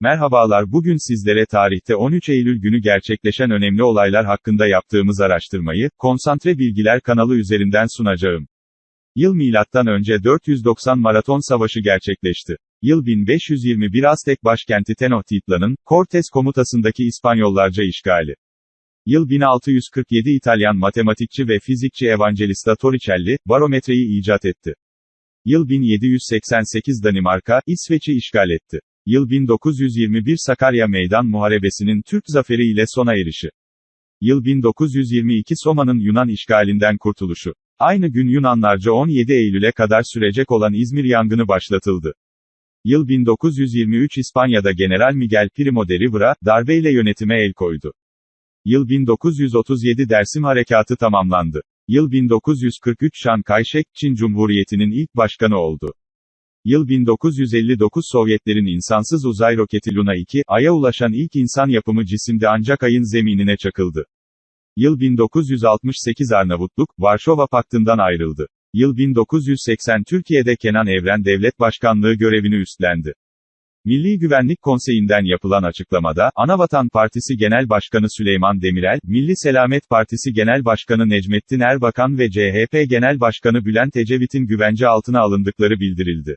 Merhabalar bugün sizlere tarihte 13 Eylül günü gerçekleşen önemli olaylar hakkında yaptığımız araştırmayı, Konsantre Bilgiler kanalı üzerinden sunacağım. Yıl milattan önce 490 Maraton Savaşı gerçekleşti. Yıl 1521 Aztek başkenti Tenochtitlan'ın, Cortes komutasındaki İspanyollarca işgali. Yıl 1647 İtalyan matematikçi ve fizikçi Evangelista Torricelli, barometreyi icat etti. Yıl 1788 Danimarka, İsveç'i işgal etti. Yıl 1921 Sakarya Meydan Muharebesi'nin Türk zaferi ile sona erişi. Yıl 1922 Soma'nın Yunan işgalinden kurtuluşu. Aynı gün Yunanlarca 17 Eylül'e kadar sürecek olan İzmir yangını başlatıldı. Yıl 1923 İspanya'da General Miguel Primo de Rivera, darbeyle yönetime el koydu. Yıl 1937 Dersim Harekatı tamamlandı. Yıl 1943 Chiang Kai-shek, Çin Cumhuriyeti'nin ilk başkanı oldu. Yıl 1959 Sovyetlerin insansız uzay roketi Luna 2, Ay'a ulaşan ilk insan yapımı cisimdi ancak Ay'ın zeminine çakıldı. Yıl 1968 Arnavutluk, Varşova Paktı'ndan ayrıldı. Yıl 1980 Türkiye'de Kenan Evren Devlet Başkanlığı görevini üstlendi. Milli Güvenlik Konseyi'nden yapılan açıklamada, Anavatan Partisi Genel Başkanı Süleyman Demirel, Milli Selamet Partisi Genel Başkanı Necmettin Erbakan ve CHP Genel Başkanı Bülent Ecevit'in güvence altına alındıkları bildirildi.